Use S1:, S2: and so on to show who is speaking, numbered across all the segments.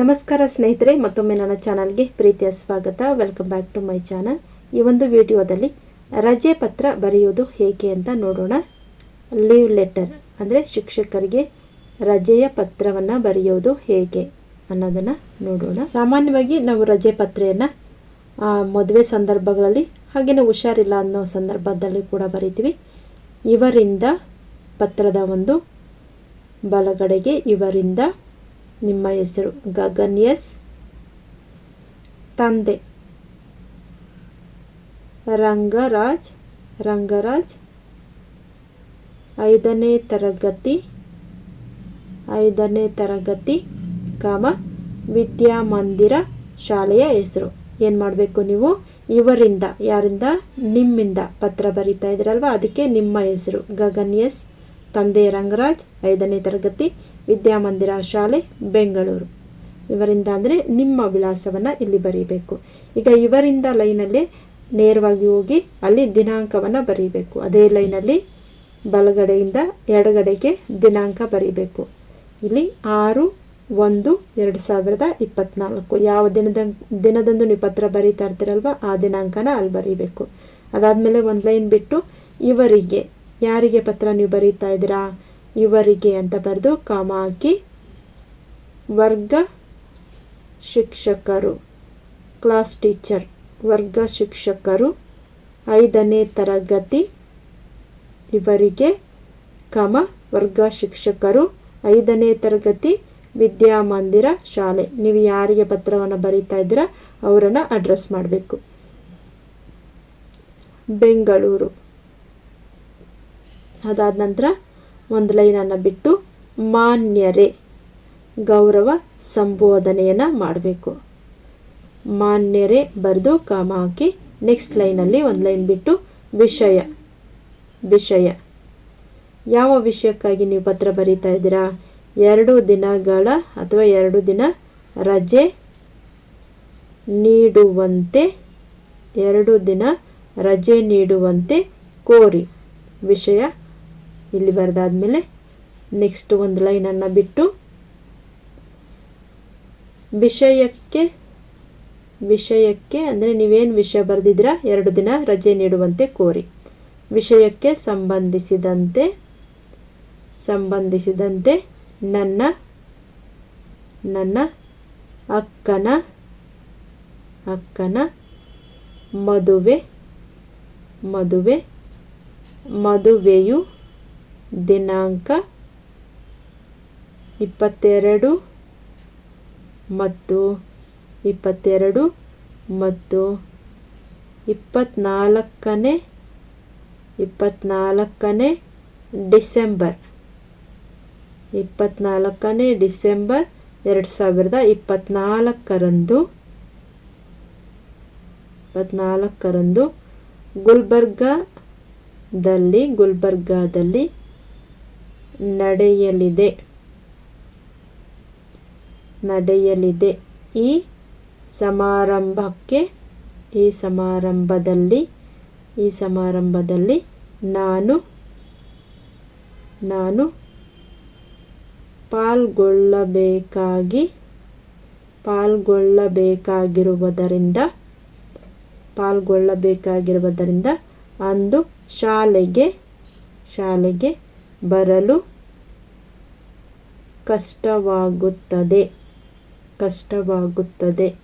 S1: ನಮಸ್ಕಾರ ಸ್ನೇಹಿತರೆ, ಮತ್ತೊಮ್ಮೆ ನನ್ನ ಚಾನಲ್ಗೆ ಪ್ರೀತಿಯ ಸ್ವಾಗತ. Welcome back to my channel ಈ ಒಂದು ವಿಡಿಯೋದಲ್ಲಿ ರಜೆ ಪತ್ರ ಬರೆಯೋದು ಹೇಗೆ ಅಂತ ನೋಡೋಣ. ಲೀವ್ ಲೆಟರ್ ಅಂದರೆ ಶಿಕ್ಷಕರಿಗೆ ರಜೆಯ ಪತ್ರವನ್ನು ಬರೆಯೋದು ಹೇಗೆ ಅನ್ನೋದನ್ನು ನೋಡೋಣ. ಸಾಮಾನ್ಯವಾಗಿ ನಾವು ರಜೆ ಪತ್ರೆಯನ್ನು ಮದುವೆ ಸಂದರ್ಭಗಳಲ್ಲಿ ಹಾಗೆಯೇ ಹುಷಾರಿಲ್ಲ ಅನ್ನೋ ಸಂದರ್ಭದಲ್ಲಿ ಕೂಡ ಬರಿತೀವಿ. ಇವರಿಂದ ಪತ್ರದ ಒಂದು ಬಲಗಡೆಗೆ, ಇವರಿಂದ ನಿಮ್ಮ ಹೆಸರು ಗಗನ್ ಎಸ್ ತಂದೆ. ರಂಗರಾಜ್ ರಂಗರಾಜ್ ಐದನೇ ತರಗತಿ ಐದನೇ ತರಗತಿ ಕಾಮ ವಿದ್ಯಾಮಂದಿರ ಶಾಲೆಯ ಹೆಸರು. ಏನು ಮಾಡಬೇಕು ನೀವು? ಇವರಿಂದ, ಯಾರಿಂದ? ನಿಮ್ಮಿಂದ ಪತ್ರ ಬರಿತಾ ಇದ್ದೀರಲ್ವ ಅದಕ್ಕೆ ನಿಮ್ಮ ಹೆಸರು ಗಗನ್ ಎಸ್ ತಂದೆ ರಂಗರಾಜ್, ಐದನೇ ತರಗತಿ, ವಿದ್ಯಾಮಂದಿರ ಶಾಲೆ, ಬೆಂಗಳೂರು. ಇವರಿಂದ ಅಂದರೆ ನಿಮ್ಮ ವಿಳಾಸವನ್ನು ಇಲ್ಲಿ ಬರೀಬೇಕು. ಈಗ ಇವರಿಂದ ಲೈನಲ್ಲಿ ನೇರವಾಗಿ ಹೋಗಿ ಅಲ್ಲಿ ದಿನಾಂಕವನ್ನು ಬರೀಬೇಕು. ಅದೇ ಲೈನಲ್ಲಿ ಬಲಗಡೆಯಿಂದ ಎಡಗಡೆಗೆ ದಿನಾಂಕ ಬರೀಬೇಕು. ಇಲ್ಲಿ ಆರು, ಒಂದು, ಎರಡು ಸಾವಿರದ ಇಪ್ಪತ್ತ್ನಾಲ್ಕು ಯಾವ ದಿನದ, ದಿನದಂದು ನೀವು ಪತ್ರ ಬರೀತಾ ಇರ್ತೀರಲ್ವ, ಆ ದಿನಾಂಕನ ಅಲ್ಲಿ ಬರೀಬೇಕು. ಅದಾದಮೇಲೆ ಒಂದು ಲೈನ್ ಬಿಟ್ಟು ಇವರಿಗೆ. ಯಾರಿಗೆ ಪತ್ರ ನೀವು ಬರೀತಾ ಇದ್ದೀರಾ? ಇವರಿಗೆ ಅಂತ ಬರೆದು ಕಾಮ ಹಾಕಿ ವರ್ಗ ಶಿಕ್ಷಕರು, ಕ್ಲಾಸ್ ಟೀಚರ್, ವರ್ಗ ಶಿಕ್ಷಕರು, ಐದನೇ ತರಗತಿ ಇವರಿಗೆ ಕಮ, ವರ್ಗ ಶಿಕ್ಷಕರು, ಐದನೇ ತರಗತಿ ವಿದ್ಯಾಮಂದಿರ ಶಾಲೆ. ನೀವು ಯಾರಿಗೆ ಪತ್ರವನ್ನು ಬರೀತಾ ಇದ್ದೀರಾ? ಅವರನ್ನು ಅಡ್ರೆಸ್ ಮಾಡಬೇಕು. ಬೆಂಗಳೂರು. ಅದಾದ ನಂತರ ಒಂದು ಲೈನನ್ನು ಬಿಟ್ಟು ಮಾನ್ಯರೇ, ಗೌರವ ಸಂಬೋಧನೆಯನ್ನು ಮಾಡಬೇಕು. ಮಾನ್ಯರೇ ಬರೆದು ಕಾಮ ಹಾಕಿ ನೆಕ್ಸ್ಟ್ ಲೈನಲ್ಲಿ ಒಂದು ಲೈನ್ ಬಿಟ್ಟು ವಿಷಯ ವಿಷಯ. ಯಾವ ವಿಷಯಕ್ಕಾಗಿ ನೀವು ಪತ್ರ ಬರೀತಾ ಇದ್ದೀರಾ? ಎರಡು ದಿನಗಳ ಅಥವಾ ಎರಡು ದಿನ ರಜೆ ನೀಡುವಂತೆ, ಎರಡು ದಿನ ರಜೆ ನೀಡುವಂತೆ ಕೋರಿ. ವಿಷಯ ಇಲ್ಲಿ ಬರೆದಾದ್ಮೇಲೆ ನೆಕ್ಸ್ಟ್ ಒಂದು ಲೈನನ್ನು ಬಿಟ್ಟು ವಿಷಯಕ್ಕೆ ವಿಷಯಕ್ಕೆ ಅಂದರೆ ನೀವೇನು ವಿಷಯ ಬರೆದಿದ್ದೀರಾ? ಎರಡು ದಿನ ರಜೆ ನೀಡುವಂತೆ ಕೋರಿ. ವಿಷಯಕ್ಕೆ ಸಂಬಂಧಿಸಿದಂತೆ ಸಂಬಂಧಿಸಿದಂತೆ ನನ್ನ ನನ್ನ ಅಕ್ಕನ ಅಕ್ಕನ ಮದುವೆ ಮದುವೆ, ಮದುವೆಯು ದಿನಾಂಕ ಇಪ್ಪತ್ತೆರಡು ಮತ್ತು ಇಪ್ಪತ್ತೆರಡು ಮತ್ತು ಇಪ್ಪತ್ತ್ನಾಲ್ಕನೇ ಇಪ್ಪತ್ತ್ನಾಲ್ಕನೇ ಡಿಸೆಂಬರ್. ಇಪ್ಪತ್ತ್ನಾಲ್ಕನೇ ಡಿಸೆಂಬರ್ ಎರಡು ಸಾವಿರದ ಇಪ್ಪತ್ತ್ನಾಲ್ಕರಂದು ಇಪ್ಪತ್ತ್ನಾಲ್ಕರಂದು ಗುಲ್ಬರ್ಗಾದಲ್ಲಿ ಗುಲ್ಬರ್ಗಾದಲ್ಲಿ ನಡೆಯಲಿದೆ. ನಡೆಯಲಿದೆ. ಈ ಸಮಾರಂಭಕ್ಕೆ, ಈ ಸಮಾರಂಭದಲ್ಲಿ ಈ ಸಮಾರಂಭದಲ್ಲಿ ನಾನು ನಾನು ಪಾಲ್ಗೊಳ್ಳಬೇಕಾಗಿ, ಪಾಲ್ಗೊಳ್ಳಬೇಕಾಗಿರುವುದರಿಂದ ಪಾಲ್ಗೊಳ್ಳಬೇಕಾಗಿರುವುದರಿಂದ ಅಂದು ಶಾಲೆಗೆ ಶಾಲೆಗೆ ಬರಲು ಕಷ್ಟವಾಗುತ್ತದೆ. ಕಷ್ಟವಾಗುತ್ತದೆ.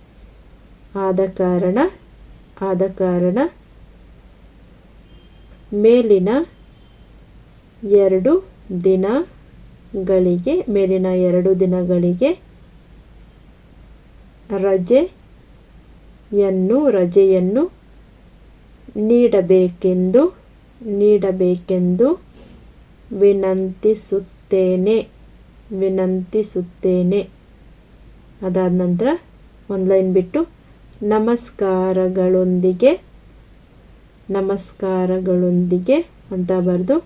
S1: ಆದ ಕಾರಣ ಆದ ಕಾರಣ ಮೇಲಿನ ಎರಡು ದಿನಗಳಿಗೆ, ಮೇಲಿನ ಎರಡು ದಿನಗಳಿಗೆ ರಜೆಯನ್ನು ರಜೆಯನ್ನು ನೀಡಬೇಕೆಂದು ನೀಡಬೇಕೆಂದು ವಿನಂತಿಸುತ್ತೇನೆ ವಿನಂತಿಸುತ್ತೇನೆ. ಅದಾದ ನಂತರ ಒಂದು ಲೈನ್ ಬಿಟ್ಟು, ನಮಸ್ಕಾರಗಳೊಂದಿಗೆ ನಮಸ್ಕಾರಗಳೊಂದಿಗೆ ಅಂತ ಬರೆದು,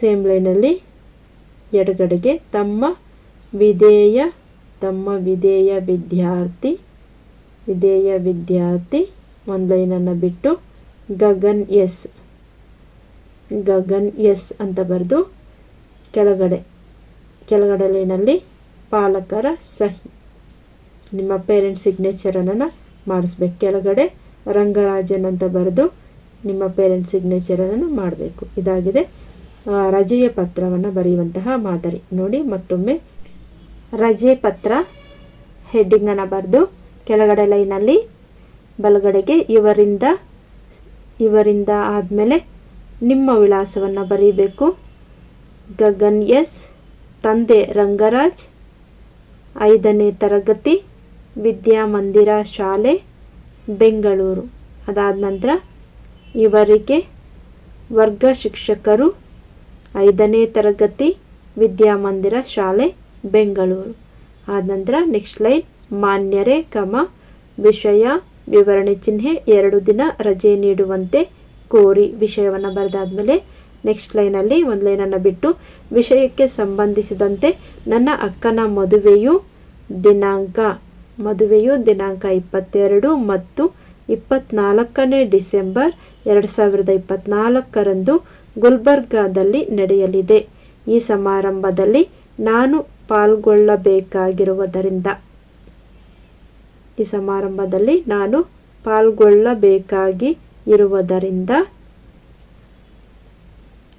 S1: ಸೇಮ್ ಲೈನಲ್ಲಿ ಎಡಗಡೆಗೆ ತಮ್ಮ ವಿಧೇಯ ತಮ್ಮ ವಿಧೇಯ ವಿದ್ಯಾರ್ಥಿ ವಿಧೇಯ ವಿದ್ಯಾರ್ಥಿ ಒಂದು ಲೈನನ್ನು ಬಿಟ್ಟು, ಗಗನ್ ಎಸ್. ಗಗನ್ ಎಸ್ ಅಂತ ಬರೆದು ಕೆಳಗಡೆ ಕೆಳಗಡೆ ಲೈನಲ್ಲಿ ಪಾಲಕರ ಸಹಿ. ನಿಮ್ಮ ಪೇರೆಂಟ್ಸ್ ಸಿಗ್ನೇಚರನ್ನು ಮಾಡಿಸ್ಬೇಕು. ಕೆಳಗಡೆ ರಂಗರಾಜನ್ ಅಂತ ಬರೆದು ನಿಮ್ಮ ಪೇರೆಂಟ್ಸ್ ಸಿಗ್ನೇಚರನ್ನು ಮಾಡಬೇಕು. ಇದಾಗಿದೆ. ರಜೆಯ ಪತ್ರವನ್ನು ಬರೆಯುವಂತಹ ಮಾದರಿ. ನೋಡಿ, ಮತ್ತೊಮ್ಮೆ. ರಜೆ ಪತ್ರ ಹೆಡ್ಡಿಂಗನ್ನು ಬರೆದು ಕೆಳಗಡೆ ಲೈನಲ್ಲಿ ಬಲಗಡೆಗೆ ಇವರಿಂದ ಇವರಿಂದ ಆದಮೇಲೆ ನಿಮ್ಮ ವಿಳಾಸವನ್ನು ಬರೀಬೇಕು. ಗಗನ್ ಎಸ್, ತಂದೆ ರಂಗರಾಜ್. ಐದನೇ ತರಗತಿ, ವಿದ್ಯಾಮಂದಿರ ಶಾಲೆ, ಬೆಂಗಳೂರು. ಅದಾದ ನಂತರ ಇವರಿಗೆ ವರ್ಗ ಶಿಕ್ಷಕರು. ಐದನೇ ತರಗತಿ, ವಿದ್ಯಾಮಂದಿರ ಶಾಲೆ, ಬೆಂಗಳೂರು. ಆದ ನಂತರ ನೆಕ್ಸ್ಟ್ ಲೈನ್, ಮಾನ್ಯರೇ, ಕಮ. ವಿಷಯ, ವಿವರಣೆ ಚಿಹ್ನೆ, ಎರಡು ದಿನ ರಜೆ ನೀಡುವಂತೆ ಕೋರಿ ವಿಷಯವನ್ನು ಬರೆದಾದ್ಮೇಲೆ ನೆಕ್ಸ್ಟ್ ಲೈನಲ್ಲಿ ಒಂದು ಲೈನನ್ನು ಬಿಟ್ಟು, ವಿಷಯಕ್ಕೆ ಸಂಬಂಧಿಸಿದಂತೆ ನನ್ನ ಅಕ್ಕನ ಮದುವೆಯು ದಿನಾಂಕ ಮದುವೆಯು ದಿನಾಂಕ ಇಪ್ಪತ್ತೆರಡು ಮತ್ತು ಇಪ್ಪತ್ನಾಲ್ಕನೇ ಡಿಸೆಂಬರ್ ಎರಡು ಸಾವಿರದ ಇಪ್ಪತ್ನಾಲ್ಕರಂದು ಗುಲ್ಬರ್ಗಾದಲ್ಲಿ ನಡೆಯಲಿದೆ. ಈ ಸಮಾರಂಭದಲ್ಲಿ ನಾನು ಪಾಲ್ಗೊಳ್ಳಬೇಕಾಗಿರುವುದರಿಂದ, ಈ ಸಮಾರಂಭದಲ್ಲಿ ನಾನು ಪಾಲ್ಗೊಳ್ಳಬೇಕಾಗಿ ಇರುವುದರಿಂದ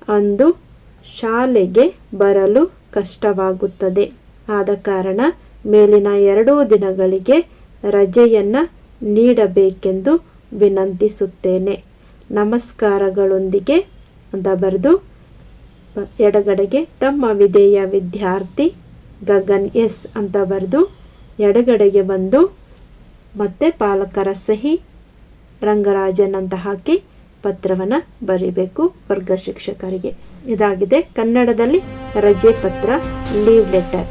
S1: ಅಂದು ಶಾಲೆಗೆ ಬರಲು ಕಷ್ಟವಾಗುತ್ತದೆ. ಆದ ಕಾರಣ ಮೇಲಿನ ಎರಡೂ ದಿನಗಳಿಗೆ ರಜೆಯನ್ನು ನೀಡಬೇಕೆಂದು ವಿನಂತಿಸುತ್ತೇನೆ. ನಮಸ್ಕಾರಗಳೊಂದಿಗೆ ಅಂತ ಬರೆದು ಎಡಗಡೆಗೆ ತಮ್ಮ ವಿಧೇಯ ವಿದ್ಯಾರ್ಥಿ ಗಗನ್ ಎಸ್ ಅಂತ ಬರೆದು ಎಡಗಡೆಗೆ ಬಂದು ಮತ್ತೆ ಪಾಲಕರ ಸಹಿ ರಂಗರಾಜನ್ ಅಂತ ಹಾಕಿ ಪತ್ರವನ್ನು ಬರೀಬೇಕು ವರ್ಗ ಶಿಕ್ಷಕರಿಗೆ ಇದಾಗಿದೆ ಕನ್ನಡದಲ್ಲಿ ರಜೆ ಪತ್ರ ಲೀವ್ ಲೆಟರ್